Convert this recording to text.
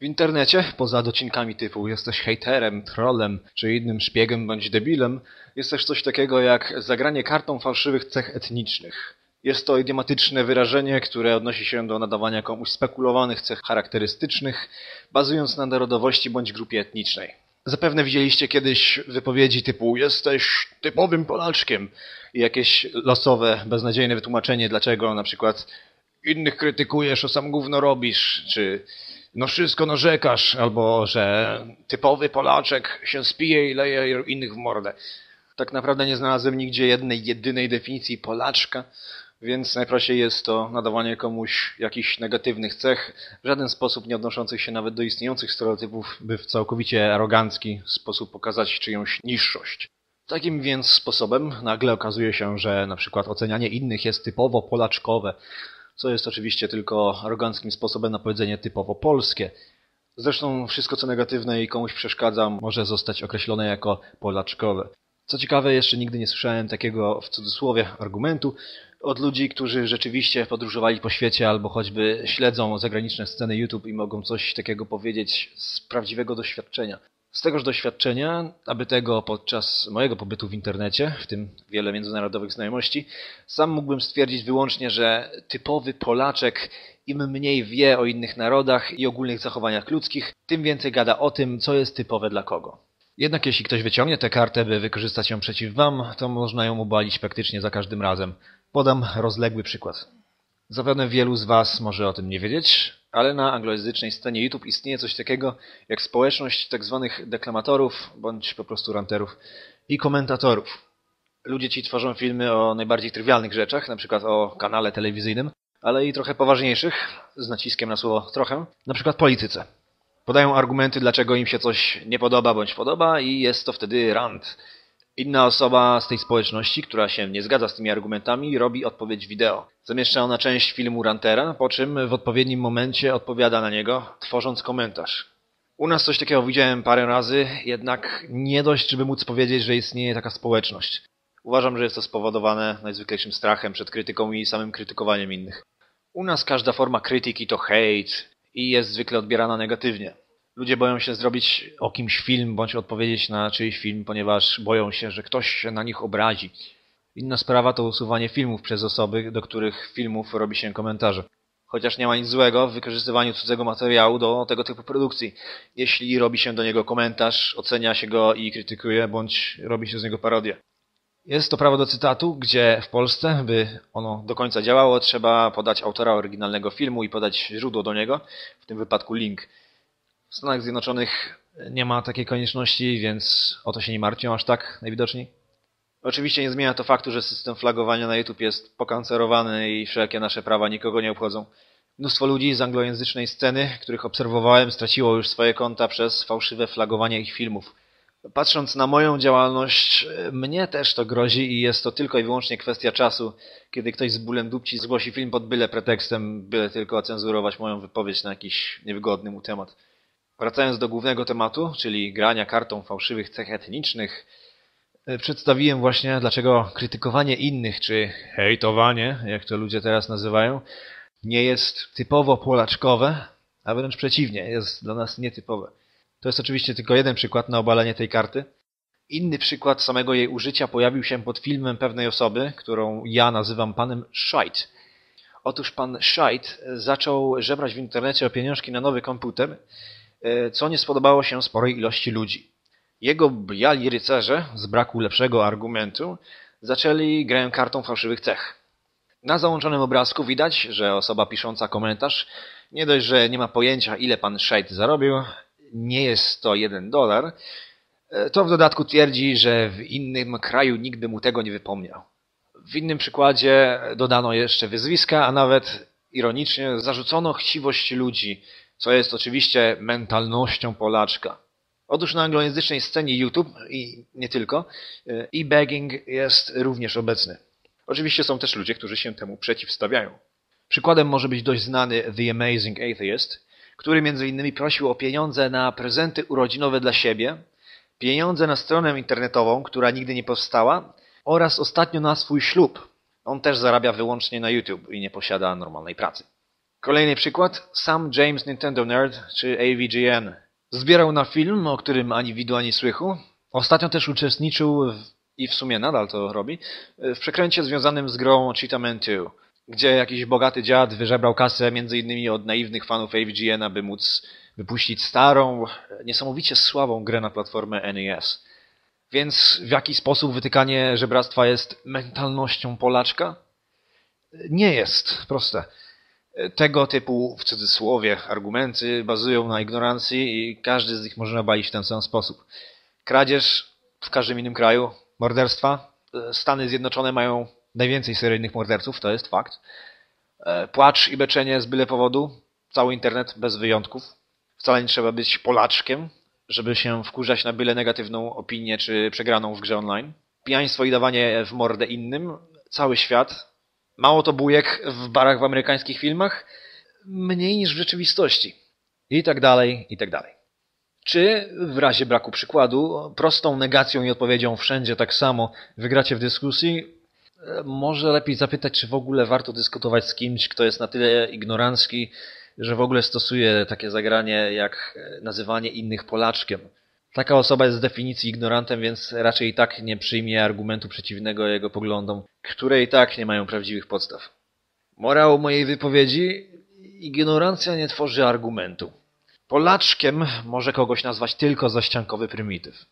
W internecie, poza docinkami typu jesteś hejterem, trollem czy innym szpiegiem bądź debilem, jest też coś takiego jak zagranie kartą fałszywych cech etnicznych. Jest to idiomatyczne wyrażenie, które odnosi się do nadawania komuś spekulowanych cech charakterystycznych, bazując na narodowości bądź grupie etnicznej. Zapewne widzieliście kiedyś wypowiedzi typu jesteś typowym Polaczkiem i jakieś losowe, beznadziejne wytłumaczenie, dlaczego na przykład innych krytykujesz, a sam gówno robisz, czy no wszystko narzekasz, albo że typowy Polaczek się spije i leje innych w mordę. Tak naprawdę nie znalazłem nigdzie jednej, jedynej definicji Polaczka, więc najprościej jest to nadawanie komuś jakichś negatywnych cech, w żaden sposób nie odnoszących się nawet do istniejących stereotypów, by w całkowicie arogancki sposób pokazać czyjąś niższość. Takim więc sposobem nagle okazuje się, że na przykład ocenianie innych jest typowo polaczkowe, co jest oczywiście tylko aroganckim sposobem na powiedzenie typowo polskie. Zresztą wszystko co negatywne i komuś przeszkadza może zostać określone jako polaczkowe. Co ciekawe, jeszcze nigdy nie słyszałem takiego w cudzysłowie argumentu od ludzi, którzy rzeczywiście podróżowali po świecie albo choćby śledzą zagraniczne sceny YouTube i mogą coś takiego powiedzieć z prawdziwego doświadczenia. Z tegoż doświadczenia, aby tego podczas mojego pobytu w internecie, w tym wiele międzynarodowych znajomości, sam mógłbym stwierdzić wyłącznie, że typowy Polaczek im mniej wie o innych narodach i ogólnych zachowaniach ludzkich, tym więcej gada o tym, co jest typowe dla kogo. Jednak jeśli ktoś wyciągnie tę kartę, by wykorzystać ją przeciw wam, to można ją obalić praktycznie za każdym razem. Podam rozległy przykład. Zapewne wielu z was może o tym nie wiedzieć, ale na anglojęzycznej scenie YouTube istnieje coś takiego jak społeczność tzw. Tak deklamatorów, bądź po prostu ranterów i komentatorów. Ludzie ci tworzą filmy o najbardziej trywialnych rzeczach, na przykład o kanale telewizyjnym, ale i trochę poważniejszych, z naciskiem na słowo trochę, na przykład polityce. Podają argumenty, dlaczego im się coś nie podoba bądź podoba i jest to wtedy rant. Inna osoba z tej społeczności, która się nie zgadza z tymi argumentami, robi odpowiedź wideo. Zamieszcza ona część filmu Rantera, po czym w odpowiednim momencie odpowiada na niego, tworząc komentarz. U nas coś takiego widziałem parę razy, jednak nie dość, żeby móc powiedzieć, że istnieje taka społeczność. Uważam, że jest to spowodowane najzwyklejszym strachem przed krytyką i samym krytykowaniem innych. U nas każda forma krytyki to hejt i jest zwykle odbierana negatywnie. Ludzie boją się zrobić o kimś film, bądź odpowiedzieć na czyjś film, ponieważ boją się, że ktoś się na nich obrazi. Inna sprawa to usuwanie filmów przez osoby, do których filmów robi się komentarze. Chociaż nie ma nic złego w wykorzystywaniu cudzego materiału do tego typu produkcji. Jeśli robi się do niego komentarz, ocenia się go i krytykuje, bądź robi się z niego parodię. Jest to prawo do cytatu, gdzie w Polsce, by ono do końca działało, trzeba podać autora oryginalnego filmu i podać źródło do niego, w tym wypadku link. W Stanach Zjednoczonych nie ma takiej konieczności, więc o to się nie martwią aż tak najwidoczniej. Oczywiście nie zmienia to faktu, że system flagowania na YouTube jest pokancerowany i wszelkie nasze prawa nikogo nie obchodzą. Mnóstwo ludzi z anglojęzycznej sceny, których obserwowałem, straciło już swoje konta przez fałszywe flagowanie ich filmów. Patrząc na moją działalność, mnie też to grozi i jest to tylko i wyłącznie kwestia czasu, kiedy ktoś z bólem dupci zgłosi film pod byle pretekstem, byle tylko ocenzurować moją wypowiedź na jakiś niewygodny mu temat. Wracając do głównego tematu, czyli grania kartą fałszywych cech etnicznych, e, przedstawiłem właśnie, dlaczego krytykowanie innych, czy hejtowanie, jak to ludzie teraz nazywają, nie jest typowo polaczkowe, a wręcz przeciwnie, jest dla nas nietypowe. To jest oczywiście tylko jeden przykład na obalenie tej karty. Inny przykład samego jej użycia pojawił się pod filmem pewnej osoby, którą ja nazywam panem Shite. Otóż pan Shite zaczął żebrać w internecie o pieniążki na nowy komputer, co nie spodobało się sporej ilości ludzi. Jego biali rycerze, z braku lepszego argumentu, zaczęli grę kartą fałszywych cech. Na załączonym obrazku widać, że osoba pisząca komentarz nie dość, że nie ma pojęcia ile pan Szejt zarobił, nie jest to jeden dolar, e, to w dodatku twierdzi, że w innym kraju nikt by mu tego nie wypomniał. W innym przykładzie dodano jeszcze wyzwiska, a nawet ironicznie zarzucono chciwość ludzi, co jest oczywiście mentalnością Polaczka. Otóż na anglojęzycznej scenie YouTube i nie tylko, e-bagging jest również obecny. Oczywiście są też ludzie, którzy się temu przeciwstawiają. Przykładem może być dość znany The Amazing Atheist, który między innymi prosił o pieniądze na prezenty urodzinowe dla siebie, pieniądze na stronę internetową, która nigdy nie powstała oraz ostatnio na swój ślub. On też zarabia wyłącznie na YouTube i nie posiada normalnej pracy. Kolejny przykład. Sam James Nintendo Nerd, czy AVGN. Zbierał na film, o którym ani widu, ani słychu. Ostatnio też uczestniczył, w, i w sumie nadal to robi, w przekręcie związanym z grą Cheetah Man 2, gdzie jakiś bogaty dziad wyżebrał kasę innymi od naiwnych fanów AVGN, aby móc wypuścić starą, niesamowicie słabą grę na platformę NES. Więc w jaki sposób wytykanie żebractwa jest mentalnością Polaczka? Nie jest proste. Tego typu, w cudzysłowie, argumenty bazują na ignorancji i każdy z nich można obalić w ten sam sposób. Kradzież w każdym innym kraju, morderstwa. Stany Zjednoczone mają najwięcej seryjnych morderców, to jest fakt. Płacz i beczenie z byle powodu, cały internet bez wyjątków. Wcale nie trzeba być Polaczkiem, żeby się wkurzać na byle negatywną opinię czy przegraną w grze online. Pijaństwo i dawanie w mordę innym, cały świat. Mało to bujek w barach w amerykańskich filmach, mniej niż w rzeczywistości. I tak dalej, i tak dalej. Czy w razie braku przykładu, prostą negacją i odpowiedzią wszędzie tak samo wygracie w dyskusji? Może lepiej zapytać, czy w ogóle warto dyskutować z kimś, kto jest na tyle ignorancki, że w ogóle stosuje takie zagranie jak nazywanie innych Polaczkiem. Taka osoba jest z definicji ignorantem, więc raczej i tak nie przyjmie argumentu przeciwnego jego poglądom, które i tak nie mają prawdziwych podstaw. Morał mojej wypowiedzi: ignorancja nie tworzy argumentu. Polaczkiem może kogoś nazwać tylko zaściankowy prymityw.